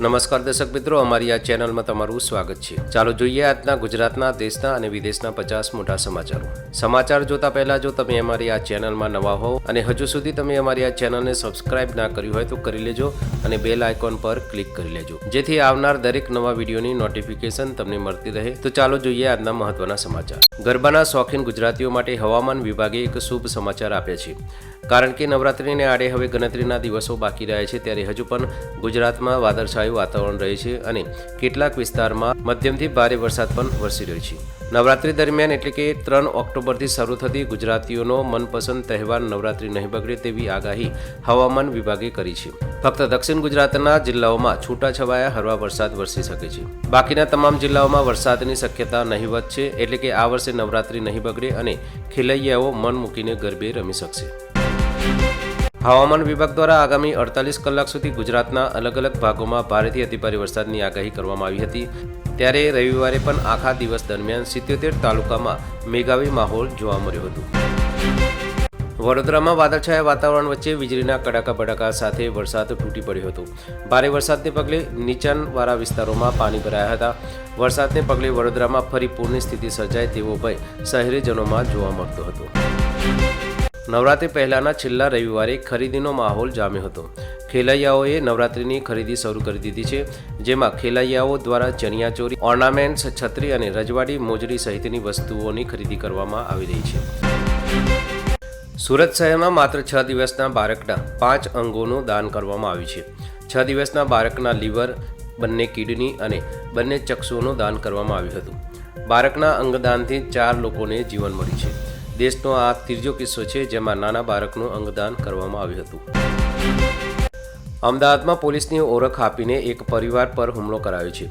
નમસ્કાર દર્શક મિત્રો, અમારી આ ચેનલમાં તમારું સ્વાગત છે. ચાલો જોઈએ આજના ગુજરાતના, દેશના અને વિદેશના પચાસ મોટા સમાચારો. સમાચાર જોતા પહેલા જો તમે અમારી આ ચેનલમાં નવા હોવ અને હજુ સુધી તમે અમારી આ ચેનલને સબસ્ક્રાઇબ ના કર્યું હોય તો કરી લેજો અને બેલ આઇકોન પર ક્લિક કરી લેજો. જેથી આવનાર દરેક નવા વિડીયોની નોટિફિકેશન તમને મળતી રહે. તો ચાલો જોઈએ આજના મહત્વના સમાચાર. ગરબાના શોખીન ગુજરાતીઓ માટે હવામાન વિભાગે એક શુભ સમાચાર આપ્યા છે. કારણ કે નવરાત્રિને આડે હવે ગણતરીના દિવસો બાકી રહ્યા છે, ત્યારે હજુ પણ ગુજરાતમાં વાદળછાયું વાતાવરણ રહે છે અને કેટલાક વિસ્તારમાં મધ્યમથી ભારે વરસાદ પણ વરસી રહ્યો છે. નવરાત્રી દરમિયાન એટલે કે ત્રણ ઓક્ટોબરથી શરૂ થતી ગુજરાતીઓનો મનપસંદ તહેવાર નવરાત્રી નહીં બગડે તેવી આગાહી હવામાન વિભાગે કરી છે. ફક્ત દક્ષિણ ગુજરાતના જિલ્લાઓમાં છૂટાછવાયા હળવા વરસાદ વરસી શકે છે. બાકીના તમામ જિલ્લાઓમાં વરસાદની શક્યતા નહીવત છે એટલે કે આ વર્ષે નવરાત્રી નહીં બગડે અને ખેલૈયાઓ મન મૂકીને ગરબે રમી શકશે. હવામાન વિભાગ દ્વારા આગામી અડતાલીસ કલાક સુધી ગુજરાતના અલગ અલગ ભાગોમાં ભારેથી અતિભારે વરસાદની આગાહી કરવામાં આવી હતી. ત્યારે રવિવારે પણ આખા દિવસ દરમિયાન સિત્યોતેર તાલુકામાં મેઘાવી માહોલ જોવા મળ્યો હતો. વડોદરામાં વાદળછાયા વાતાવરણ વચ્ચે વીજળીના કડાકા બડાકા સાથે વરસાદ તૂટી પડ્યો હતો. ભારે વરસાદને પગલે નીચાણવાળા વિસ્તારોમાં પાણી ભરાયા હતા. વરસાદને પગલે વડોદરામાં ફરી પૂરની સ્થિતિ સર્જાય તેવો ભય શહેરીજનોમાં જોવા મળતો હતો. નવરાત્રી પહેલાના છેલ્લા રવિવારે ખરીદીનો માહોલ જામ્યો હતો. ખેલૈયાઓએ નવરાત્રિની ખરીદી શરૂ કરી દીધી છે, જેમાં ખેલૈયાઓ દ્વારા ચણિયાચોરી ઓર્નામેન્ટ્સ, છત્રી અને રજવાડી, મોજડી સહિતની વસ્તુઓની ખરીદી કરવામાં આવી રહી છે. સુરત શહેરમાં માત્ર છ દિવસના બાળકના પાંચ અંગોનું દાન કરવામાં આવ્યું છે. છ દિવસના બાળકના લીવર, બંને કિડની અને બંને ચક્ષુઓનું દાન કરવામાં આવ્યું હતું. બાળકના અંગદાનથી ચાર લોકોને જીવન મળ્યું છે. દેશનો આ ત્રીજો કિસ્સો છે જેમાં નાના બાળકનું અંગદાન કરવામાં આવ્યું હતું. અમદાવાદમાં પોલીસની ઓળખ આપીને એક પરિવાર પર હુમલો કરાયો છે.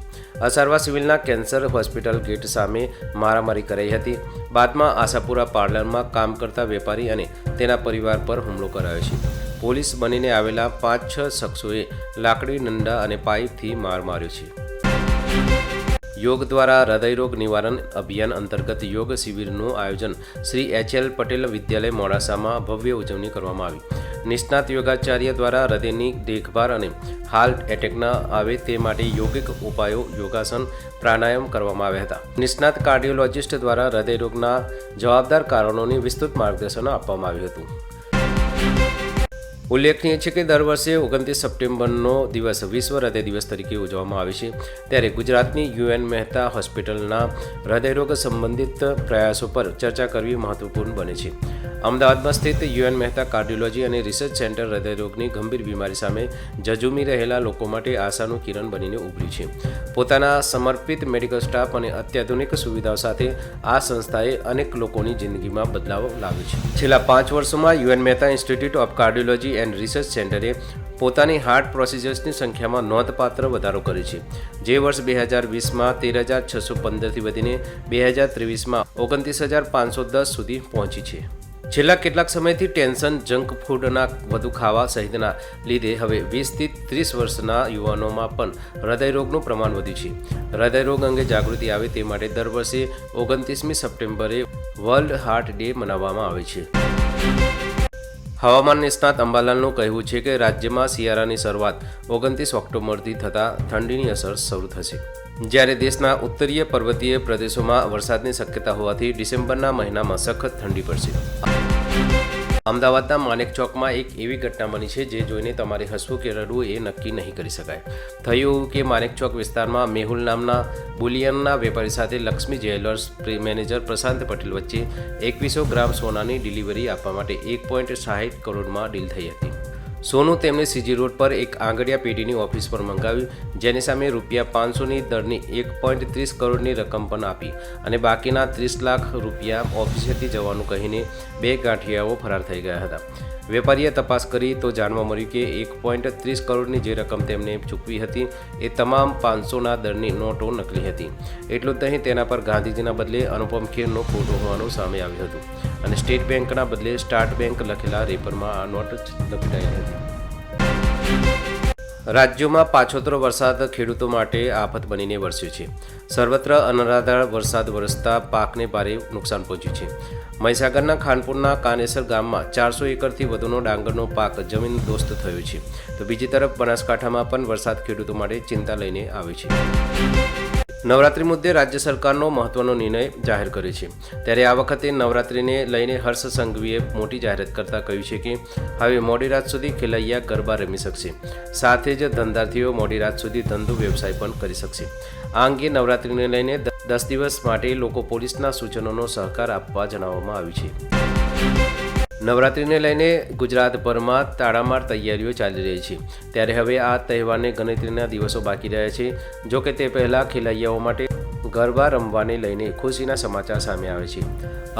અસારવા સિવિલના કેન્સર હોસ્પિટલ ગેટ સામે મારામારી કરાઈ હતી. બાદમાં આશાપુરા પાર્લરમાં કામ કરતા વેપારી અને તેના પરિવાર પર હુમલો કરાયો છે. પોલીસ બનીને આવેલા પાંચ છ શખ્સોએ લાકડી, નંડા અને પાઇપથી માર માર્યો છે. યોગ દ્વારા હૃદયરોગ નિવારણ અભિયાન અંતર્ગત યોગ શિબિરનું આયોજન શ્રી એચ એલ પટેલ વિદ્યાલય મોડાસામાં ભવ્ય ઉજવણી કરવામાં આવી. નિષ્ણાત યોગાચાર્ય દ્વારા હૃદયની દેખભાળ અને હાર્ટ એટેક ન આવે તે માટે યોગિક ઉપાયો યોગાસન પ્રાણાયામ કરવામાં આવ્યા હતા. નિષ્ણાત કાર્ડિયોલોજિસ્ટ દ્વારા હૃદયરોગના જવાબદાર કારણોની વિસ્તૃત માર્ગદર્શન આપવામાં આવ્યું હતું. ઉલ્લેખનીય છે કે દર વર્ષે ઓગણત્રીસ સપ્ટેમ્બરનો દિવસ વિશ્વ હૃદય દિવસ તરીકે ઉજવવામાં આવે છે. ત્યારે ગુજરાતની યુએન મહેતા હોસ્પિટલના હૃદયરોગ સંબંધિત પ્રયાસો પર ચર્ચા કરવી મહત્વપૂર્ણ બને છે. અમદાવાદમાં સ્થિત યુએન મહેતા કાર્ડિયોલોજી અને રિસર્ચ સેન્ટર હૃદયરોગની ગંભીર બીમારી સામે જજુમી રહેલા લોકો માટે આશાનું કિરણ બનીને ઉભર્યું છે. પોતાના સમર્પિત મેડિકલ સ્ટાફ અને અત્યાધુનિક સુવિધાઓ સાથે આ સંસ્થાએ અનેક લોકોની જિંદગીમાં બદલાવ લાવ્યો છે. છેલ્લા પાંચ વર્ષોમાં UN Mehta institute of cardiology and research સેન્ટરે પોતાની હાર્ટ પ્રોસિજર્સની સંખ્યામાં નોંધપાત્ર વધારો કર્યો છે. જે વર્ષ બે હજાર વીસમાં તેર હજાર છસો પંદરથી વધીને બે હજાર ત્રેવીસમાં ઓગણત્રીસ હજાર પાંચસો દસ સુધી પહોંચી છે. છેલ્લા કેટલાક સમયથી ટેન્શન, જંક ફૂડના વધુ ખાવા સહિતના લીધે હવે વીસથી ત્રીસ વર્ષના યુવાનોમાં પણ હૃદયરોગનું પ્રમાણ વધ્યું છે. હૃદયરોગ અંગે જાગૃતિ આવે તે માટે દર વર્ષે ઓગણત્રીસમી સપ્ટેમ્બરે વર્લ્ડ હાર્ટ ડે મનાવવામાં આવે છે. હવામાન નિષ્ણાત અંબાલાલનું કહેવું છે કે રાજ્યમાં શિયાળાની શરૂઆત ઓગણત્રીસ ઓક્ટોબરથી થતાં ઠંડીની અસર શરૂ થશે. જ્યારે દેશના ઉત્તરીય પર્વતીય પ્રદેશોમાં વરસાદની શક્યતા હોવાથી ડિસેમ્બરના મહિનામાં સખત ઠંડી પડશે. અમદાવાદના માનેક ચોકમાં એક એવી ઘટના બની છે જે જોઈને તમારે હસવું કે રડવું એ નક્કી નહીં કરી શકાય. થયું કે માનેક ચોક વિસ્તારમાં મેહુલ નામના બુલિયનના વેપારી સાથે લક્ષ્મી જ્વેલર્સ મેનેજર પ્રશાંત પટેલ વચ્ચે એકવીસો ગ્રામ સોનાની ડિલિવરી આપવા માટે એક પોઈન્ટ સાહીઠ કરોડમાં ડીલ થઈ હતી. સોનું તેમણે સીજી રોડ પર એક આંગડિયા પેઢીની ઓફિસ પર મંગાવ્યું જેની સામે રૂપિયા પાંચસોની દરની એક પોઈન્ટ ત્રીસ કરોડની રકમ પણ આપી અને બાકીના ત્રીસ લાખ રૂપિયા ઓફિસેથી જવાનું કહીને બે ગાંઠિયાઓ ફરાર થઈ ગયા હતા. વેપારીએ તપાસ કરી તો જાણવા મળ્યું કે એક પોઈન્ટ ત્રીસ કરોડની જે રકમ તેમણે ચૂકવી હતી એ તમામ પાંચસોના દરની નોટો નકલી હતી. એટલું જ નહીં, તેના પર ગાંધીજીના બદલે અનુપમ ખેરનો ફોટો હોવાનું સામે આવ્યું હતું અને સ્ટેટ બેંકના બદલે સ્ટાર્ટ બેંક લખેલા રેપરમાં આ નોટ લપટાઈ હતી. રાજ્યોમાં પાછોતરો વરસાદ ખેડૂતો માટે આફત બનીને વરસ્યો છે. સર્વત્ર અનરાધાર વરસાદ વરસતા પાકને ભારે નુકસાન પહોંચ્યું છે. મહીસાગરના ખાનપુરના કાનેસર ગામમાં ચારસો એકરથી વધુનો ડાંગરનો પાક જમીન દોસ્ત થયો છે. તો બીજી તરફ બનાસકાંઠામાં પણ વરસાદ ખેડૂતો માટે ચિંતા લઈને આવી છે. નવરાત્રી મુદ્દે રાજ્ય સરકારનો મહત્વનો નિર્ણય જાહેર કર્યો છે. ત્યારે આ વખતે નવરાત્રીને લઈને હર્ષ સંઘવીએ મોટી જાહેરાત કરતા કહ્યું છે કે, હવે મોડી રાત સુધી ખેલૈયા ગરબા રમી શકશે. સાથે જ ધંધાર્થીઓ મોડી રાત સુધી ધંધો વ્યવસાય પણ કરી શકશે. આ અંગે નવરાત્રીને લઈને દસ દિવસ માટે લોકો પોલીસના સૂચનોનો સહકાર આપવા જણાવવામાં આવ્યું છે. નવરાત્રિને લઈને ગુજરાતભરમાં તાળામાર તૈયારીઓ ચાલી રહી છે. ત્યારે હવે આ તહેવારને ગણતરીના દિવસો બાકી રહ્યા છે. જો કે તે પહેલાં ખેલૈયાઓ માટે ગરબા રમવાને લઈને ખુશીના સમાચાર સામે આવે છે.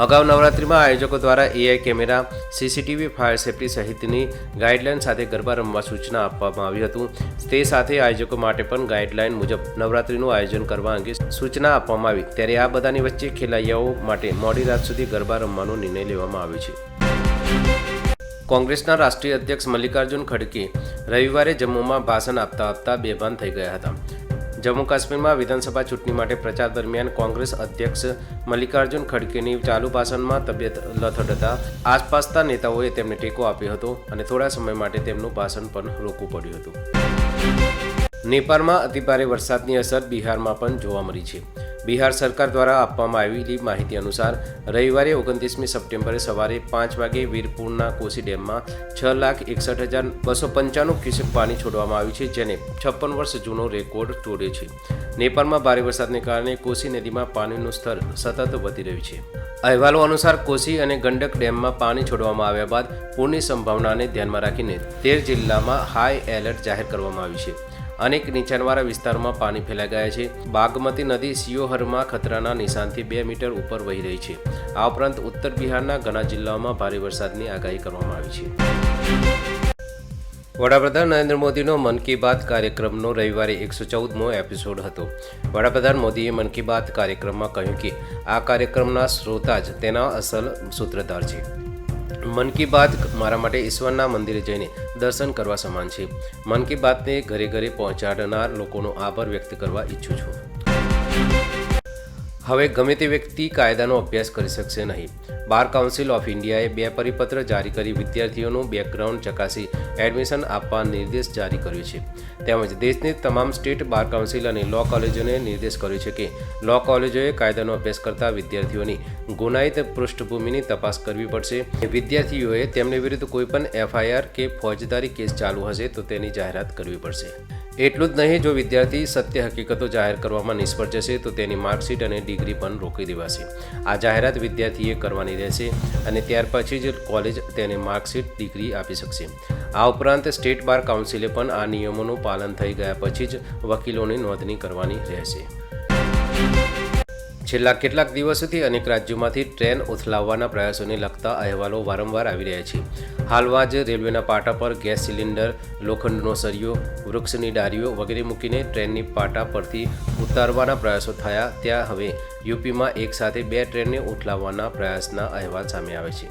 અગાઉ નવરાત્રિમાં આયોજકો દ્વારા AI camera CCTV fire safety સહિતની ગાઈડલાઇન સાથે ગરબા રમવા સૂચના આપવામાં આવી હતું. તે સાથે આયોજકો માટે પણ ગાઈડલાઇન મુજબ નવરાત્રિનું આયોજન કરવા અંગે સૂચના આપવામાં આવી. ત્યારે આ બધાની વચ્ચે ખેલૈયાઓ માટે મોડી રાત સુધી ગરબા રમવાનો નિર્ણય લેવામાં આવ્યો છે. કોંગ્રેસના રાષ્ટ્રીય અધ્યક્ષ મલ્લિકાર્જુન ખડગે રવિવારે જમ્મુમાં ભાષણ આપતા આપતા બેભાન થઈ ગયા હતા. જમ્મુ કાશ્મીરમાં વિધાનસભા ચૂંટણી માટે પ્રચાર દરમિયાન કોંગ્રેસ અધ્યક્ષ મલ્લિકાર્જુન ખડગેની ચાલુ ભાષણમાં તબિયત લથડતા આસપાસના નેતાઓએ તેમને ટેકો આપ્યો હતો અને થોડા સમય માટે તેમનું ભાષણ પણ રોકવું પડ્યું હતું. નેપાળમાં અતિભારે વરસાદની અસર બિહારમાં પણ જોવા મળી છે. બિહાર સરકાર દ્વારા આપવામાં આવેલી માહિતી અનુસાર, રવિવારે ઓગણત્રીસમી સપ્ટેમ્બરે સવારે પાંચ વાગે વીરપુરના કોસી ડેમમાં છ લાખ એકસઠ હજાર બસો પંચાણું ક્યુસેક પાણી છોડવામાં આવ્યું છે, જેને છપ્પન વર્ષ જૂનો રેકોર્ડ તોડ્યો છે. નેપાળમાં ભારે વરસાદને કારણે કોસી નદીમાં પાણીનું સ્તર સતત વધી રહ્યું છે. અહેવાલો અનુસાર કોસી અને ગંડક ડેમમાં પાણી છોડવામાં આવ્યા બાદ પૂરની સંભાવનાને ધ્યાનમાં રાખીને તેર જિલ્લામાં હાઈ એલર્ટ જાહેર કરવામાં આવ્યું છે. અનેક નીચાણવાળા વિસ્તારોમાં પાણી ફેલાઈ ગયા છે. બાગમતી નદી સિયોહરમાં ખતરાના નિશાનથી બે મીટર ઉપર વહી રહી છે. આ ઉપરાંત ઉત્તર બિહારના ઘણા જિલ્લાઓમાં ભારે વરસાદની આગાહી કરવામાં આવી છે. વડાપ્રધાન નરેન્દ્ર મોદીનો મન કી બાત કાર્યક્રમનો રવિવારે એકસો ચૌદમો એપિસોડ હતો. વડાપ્રધાન મોદીએ મન કી બાત કાર્યક્રમમાં કહ્યું કે, આ કાર્યક્રમના શ્રોતા જ તેના અસલ સૂત્રધાર છે. મન કી બાત મારા માટે ઈશ્વરના મંદિરે જઈને દર્શન કરવા સમાન છે. મન કી બાતને ઘરે ઘરે પહોંચાડનાર લોકોનો આભાર વ્યક્ત કરવા ઈચ્છું છું. હવે ગમે તે વ્યક્તિ કાયદાનો અભ્યાસ કરી શકશે નહીં. બાર કાઉન્સિલ ઓફ ઇન્ડિયાએ બે પરિપત્ર જારી કરી વિદ્યાર્થીઓનું બેકગ્રાઉન્ડ ચકાસી એડમિશન આપવા નિર્દેશ જારી કર્યો છે. તેમજ દેશની તમામ સ્ટેટ બાર કાઉન્સિલ અને લો કોલેજોને નિર્દેશ કર્યો છે કે લો કોલેજોએ કાયદાનો અભ્યાસ કરતા વિદ્યાર્થીઓની ગુનાહિત પૃષ્ઠભૂમિની તપાસ કરવી પડશે. વિદ્યાર્થીઓએ તેમની વિરુદ્ધ કોઈપણ એફઆઈઆર કે ફોજદારી કેસ ચાલુ હશે તો તેની જાહેરાત કરવી પડશે. એટલું જ નહીં, જો વિદ્યાર્થી સત્ય હકીકતો જાહેર કરવામાં નિષ્ફળ જશે તો તેની માર્કશીટ અને ડિગ્રી પણ રોકી દેવાશે. આ જાહેરાત વિદ્યાર્થીએ કરવાની રહેશે અને ત્યાર પછી જ કોલેજ તેને માર્કશીટ ડિગ્રી આપી શકશે. આ ઉપરાંત સ્ટેટ બાર કાઉન્સિલે પણ આ નિયમોનું પાલન થઈ ગયા પછી જ વકીલોની નોંધણી કરવાની રહેશે. છેલ્લા કેટલાક દિવસોથી અનેક રાજ્યોમાંથી ટ્રેન ઉથલાવવાના પ્રયાસોને લગતા અહેવાલો વારંવાર આવી રહ્યા છે. હાલમાં જ રેલવેના પાટા પર ગેસ સિલિન્ડર, લોખંડનો સળિયો, વૃક્ષની ડાળીઓ વગેરે મૂકીને ટ્રેનની પાટા પરથી ઉતારવાના પ્રયાસો થયા ત્યાં હવે યુપીમાં એક સાથે બે ટ્રેનને ઉથલાવવાના પ્રયાસના અહેવાલ સામે આવે છે.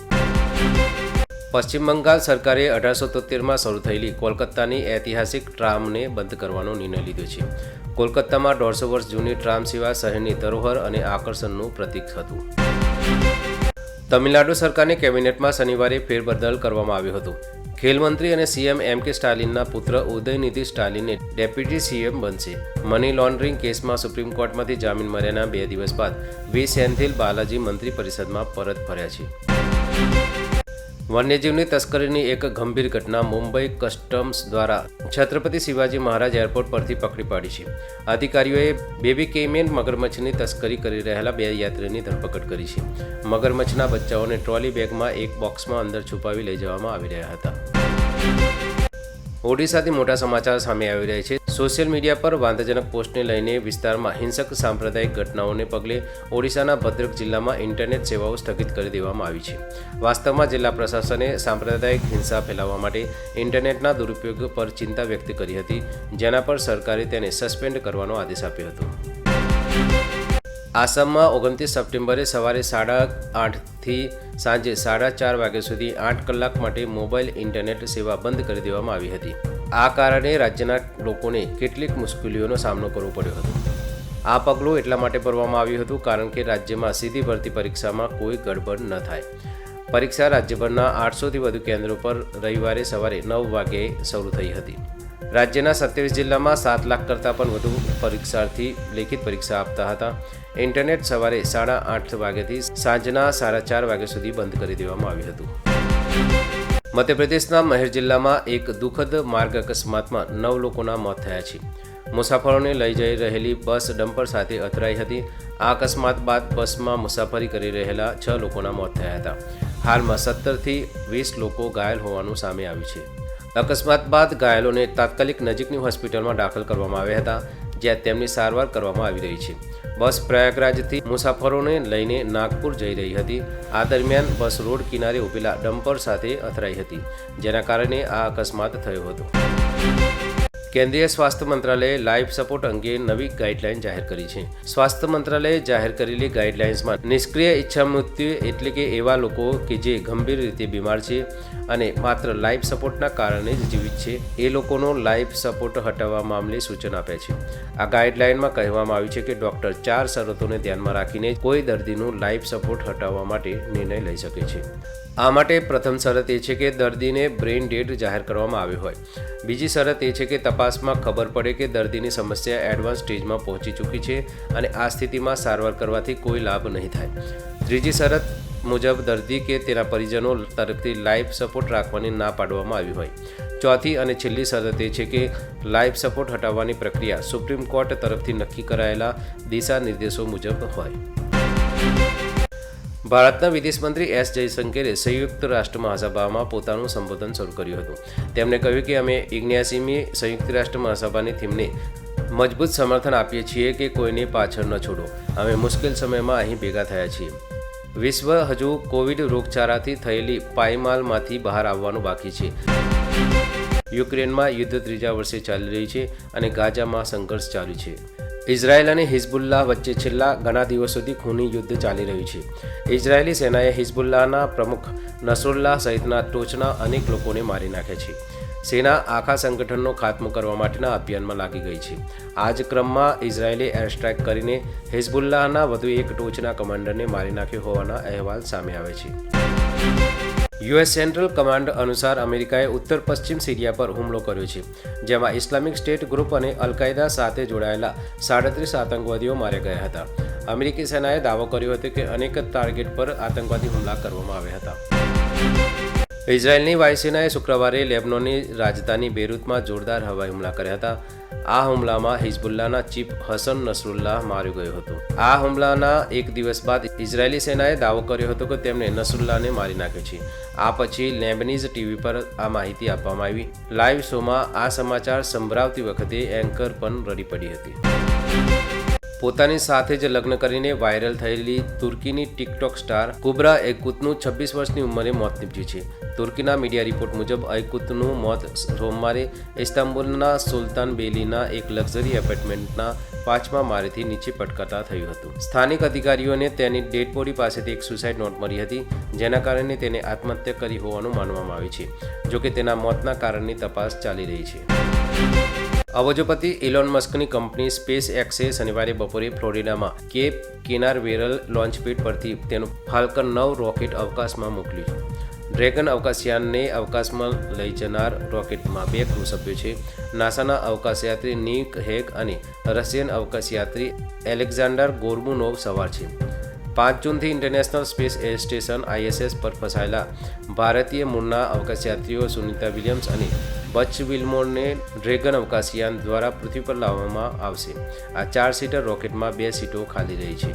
પશ્ચિમ બંગાળ સરકારે અઢારસો તોતેરમાં શરૂ થયેલી કોલકાતાની ઐતિહાસિક ટ્રામને બંધ કરવાનો નિર્ણય લીધો છે. કોલકાતામાં દોઢસો વર્ષ જૂની ટ્રામ સેવા શહેરની ધરોહર અને આકર્ષણનું પ્રતીક હતું. તમિલનાડુ સરકારની કેબિનેટમાં શનિવારે ફેરબદલ કરવામાં આવ્યો હતો. ખેલમંત્રી અને સીએમ એમ કે સ્ટાલિનના પુત્ર ઉદયનિધિ સ્ટાલિને ડેપ્યુટી સીએમ બનશે. મની લોન્ડરિંગ કેસમાં સુપ્રીમ કોર્ટમાંથી જામીન મળ્યાના બે દિવસ બાદ વી સેન્થિલ બાલાજી મંત્રી પરિષદમાં પરત ફર્યા છે. વન્યજીવની તસ્કરીની એક ગંભીર ઘટના મુંબઈ કસ્ટમ્સ દ્વારા છત્રપતિ શિવાજી મહારાજ એરપોર્ટ પરથી પકડી પાડી છે. અધિકારીઓએ બેબી કેમેન મગરમચ્છની તસ્કરી કરી રહેલા બે યાત્રીની ધરપકડ કરી છે. મગરમચ્છના બચ્ચાઓને ટ્રોલી બેગમાં એક બોક્સમાં અંદર છુપાવી લઈ જવામાં આવી રહ્યા હતા. ઓડિશાથી મોટા સમાચાર સામે આવી રહ્યા છે. સોશિયલ મીડિયા પર વાંધાજનક પોસ્ટને લઈને વિસ્તારમાં હિંસક સાંપ્રદાયિક ઘટનાઓને પગલે ઓડિશાના ભદ્રક જિલ્લામાં ઇન્ટરનેટ સેવાઓ સ્થગિત કરી દેવામાં આવી છે. વાસ્તવમાં જિલ્લા પ્રશાસને સાંપ્રદાયિક હિંસા ફેલાવવા માટે ઇન્ટરનેટના દુરુપયોગ પર ચિંતા વ્યક્ત કરી હતી, જેના પર સરકારે તેને સસ્પેન્ડ કરવાનો આદેશ આપ્યો હતો. આસામમાં ઓગણત્રીસ સપ્ટેમ્બરે સવારે સાડા આઠથી સાંજે સાડા ચાર વાગ્યા સુધી આઠ કલાક માટે મોબાઈલ ઇન્ટરનેટ સેવા બંધ કરી દેવામાં આવી હતી. આ કારણે રાજ્યના લોકોને કેટલીક મુશ્કેલીઓનો સામનો કરવો પડ્યો હતો. આ પગલું એટલા માટે ભરવામાં આવ્યું હતું કારણ કે રાજ્યમાં સીધી ભરતી પરીક્ષામાં કોઈ ગડબડ ન થાય. પરીક્ષા રાજ્યભરના આઠસોથી વધુ કેન્દ્રો પર રવિવારે સવારે નવ વાગ્યે શરૂ થઈ હતી. રાજ્યના સત્યાવીસ જિલ્લામાં સાત લાખ કરતાં પણ વધુ પરીક્ષાર્થી લેખિત પરીક્ષા આપતા હતા. ઇન્ટરનેટ સવારે સાડા આઠ વાગ્યાથી સાંજના સાડા ચાર વાગ્યા સુધી બંધ કરી દેવામાં આવ્યું હતું. મધ્યપ્રદેશના મહેર જિલ્લામાં એક દુઃખદ માર્ગ અકસ્માતમાં નવ લોકોના મોત થયા છે. મુસાફરોને લઈ જઈ રહેલી બસ ડમ્પર સાથે અથડાઈ હતી. આ અકસ્માત બાદ બસમાં મુસાફરી કરી રહેલા છ લોકોના મોત થયા હતા. હાલમાં સત્તરથી વીસ લોકો ઘાયલ હોવાનું સામે આવ્યું છે. અકસ્માત બાદ ઘાયલોને તાત્કાલિક નજીકની હોસ્પિટલમાં દાખલ કરવામાં આવ્યા હતા, જ્યાં તેમની સારવાર કરવામાં આવી રહી છે. બસ પ્રયાગરાજથી મુસાફરોને લઈને નાગપુર જઈ રહી હતી. આ દરમિયાન બસ રોડ કિનારે ઉભેલા ડમ્પર સાથે અથડાઈ હતી, જેના કારણે આ અકસ્માત થયો હતો. કેન્દ્રીય સ્વાસ્થ્ય મંત્રાલયે લાઈફ સપોર્ટ અંગે નવી ગાઈડલાઈન જાહેર કરી છે. સ્વાસ્થ્ય મંત્રાલયે જાહેર કરેલી ગાઈડલાઇન્સમાં નિષ્ક્રિય ઈચ્છા મૃત્યુ એટલે કે એવા લોકો કે જે ગંભીર રીતે બીમાર છે અને માત્ર લાઈફ સપોર્ટના કારણે જ જીવિત છે, એ લોકોનો લાઈફ સપોર્ટ હટાવવા મામલે સૂચન આપે છે. આ ગાઈડલાઇનમાં કહેવામાં આવ્યું છે કે ડોક્ટર ચાર શરતોને ધ્યાનમાં રાખીને કોઈ દર્દીનું લાઈફ સપોર્ટ હટાવવા માટે નિર્ણય લઈ શકે છે. આ માટે પ્રથમ શરત એ છે કે દર્દીને બ્રેઇન ડેડ જાહેર કરવામાં આવ્યો હોય. બીજી શરત એ છે કે તપાસમાં ખબર પડે કે દર્દીની સમસ્યા એડવાન્સ સ્ટેજમાં પહોંચી ચૂકી છે અને આ સ્થિતિમાં સારવાર કરવાથી કોઈ લાભ નહીં થાય. ત્રીજી શરત મુજબ દર્દી કે તેના પરિજનો તરફથી લાઈફ સપોર્ટ રાખવાની ના પાડવામાં આવી હોય. ચોથી અને છેલ્લી શરત એ છે કે લાઈફ સપોર્ટ હટાવવાની પ્રક્રિયા સુપ્રીમ કોર્ટ તરફથી નક્કી કરાયેલા દિશા નિર્દેશો મુજબ હોય. ભારતના વિદેશ મંત્રી એસ જયશંકરે સંયુક્ત રાષ્ટ્ર મહાસભામાં પોતાનું સંબોધન શરૂ કર્યું હતું. તેમણે કહ્યું કે અમે ઇગ્નેસીમી સંયુક્ત રાષ્ટ્ર મહાસભાની થીમને મજબૂત સમર્થન આપીએ છીએ કે કોઈને પાછળ ન છોડો. અમે મુશ્કેલ સમયમાં અહીં ભેગા થયા છીએ. વિશ્વ હજુ કોવિડ રોગચાળાથી થયેલી પાયમાલમાંથી બહાર આવવાનું બાકી છે. યુક્રેનમાં યુદ્ધ ત્રીજા વર્ષે ચાલી રહી છે અને ગાઝામાં સંઘર્ષ ચાલુ છે. ઇઝરાયલ અને હિઝબુલ્લાહ વચ્ચે છેલ્લા ઘણા દિવસોથી ખૂની યુદ્ધ ચાલી રહ્યું છે. ઇઝરાયેલી સેનાએ હિઝબુલ્લાહના પ્રમુખ નસરુલ્લાહ સહિતના ટોચના અનેક લોકોને મારી નાખ્યા છે. સેના આખા સંગઠનનો ખાત્મો કરવા માટેના અભિયાનમાં લાગી ગઈ છે. આ જ ક્રમમાં ઇઝરાયેલે એર સ્ટ્રાઇક કરીને હિઝબુલ્લાહના વધુ એક ટોચના કમાન્ડરને મારી નાખ્યો હોવાના અહેવાલ સામે આવે છે. યુએસ સેન્ટ્રલ કમાન્ડ અનુસાર અમેરિકાએ ઉત્તર પશ્ચિમ સિરિયા પર હુમલો કર્યો છે, જેમાં ઇસ્લામિક સ્ટેટ ગ્રુપ અને અલકાયદા સાથે જોડાયેલા સાડત્રીસ આતંકવાદીઓ માર્યા ગયા હતા. અમેરિકી સેનાએ દાવો કર્યો હતો કે અનેક ટાર્ગેટ પર આતંકવાદી હુમલા કરવામાં આવ્યા હતા. ઇઝરાયેલની વાયુસેનાએ શુક્રવારે લેબનોનની રાજધાની બેરૂતમાં જોરદાર હવાઈ હુમલા કર્યા હતા. આ હુમલામાં હિઝબુલ્લાના ચીફ હસન નસરુલ્લાહ માર્યો ગયો હતો. આ હુમલાના એક દિવસ બાદ ઇઝરાયેલી સેનાએ દાવો કર્યો હતો કે તેમણે નસરુલ્લાહને મારી નાખ્યો છે. આ પછી લેબનીઝ ટીવી પર આ માહિતી આપવામાં આવી. લાઈવ શોમાં આ સમાચાર સંભળાવતી વખતે એન્કર પણ રડી પડી હતી. પોતાની સાથે જ લગ્ન કરીને વાયરલ થયેલી તુર્કીની ટિકટોક સ્ટાર કુબરા એકુતનું છવ્વીસ વર્ષની ઉંમરે મોત નીપજ્યું છે. તુર્કીના મીડિયા રિપોર્ટ મુજબ અયકુતનું મોત સોમવારે ઇસ્તાંબુલના સુલતાન બેલીના એક લક્ઝરી એપાર્ટમેન્ટના પાંચમા માળેથી નીચે પટકાતા થયું હતું. સ્થાનિક અધિકારીઓને તેની ડેડ બોડી પાસેથી એક સુસાઇડ નોટ મળી હતી, જેના કારણે તેને આત્મહત્યા કરી હોવાનું માનવામાં આવે છે, જોકે તેના મોતના કારણની તપાસ ચાલી રહી છે. અબજોપતિ ઇલોન મસ્કની કંપની સ્પેસ એક્સે શનિવારે બપોરે ફ્લોરિડામાં કેપ કેનારવેરલ લોન્ચપેડ પરથી તેનું ફાલ્કન નવ રોકેટ અવકાશમાં મોકલ્યું ડ્રેગન અવકાશયાનને અવકાશમાં લઈ જનાર રોકેટમાં બે ક્રૂ સભ્યો છે. નાસાના અવકાશયાત્રી નિક હેગ અને રશિયન અવકાશયાત્રી એલેક્ઝાન્ડર ગોર્બુનોવ સવાર છે. પાંચ જૂનથી international space air station ISS પર ફસાયેલા ભારતીય મૂળના અવકાશયાત્રીઓ સુનિતા વિલિયમ્સ અને બચ વિલ્મોરને ડ્રેગન અવકાશયાન દ્વારા પૃથ્વી પર લાવવામાં આવશે. આ ચાર સીટર રોકેટમાં બે સીટો ખાલી રહી છે.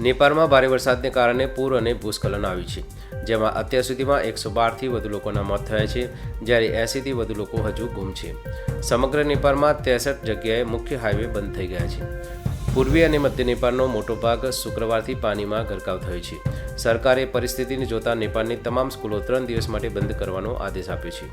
નેપાળમાં ભારે વરસાદને કારણે પૂર અને ભૂસ્ખલન આવ્યું છે. જેમાં અત્યાર સુધીમાં એકસો બારથી વધુ લોકોના મોત થયા છે, જ્યારે એંસીથી વધુ લોકો હજુ ગુમ છે. સમગ્ર નેપાળમાં ત્રેસઠ જગ્યાએ મુખ્ય હાઈવે બંધ થઈ ગયા છે. પૂર્વી અને મધ્ય નેપાળનો મોટો ભાગ શુક્રવારથી પાણીમાં ગરકાવ થયો છે. સરકારે પરિસ્થિતિને જોતા નેપાળની તમામ સ્કૂલો ત્રણ દિવસ માટે બંધ કરવાનો આદેશ આપ્યો છે.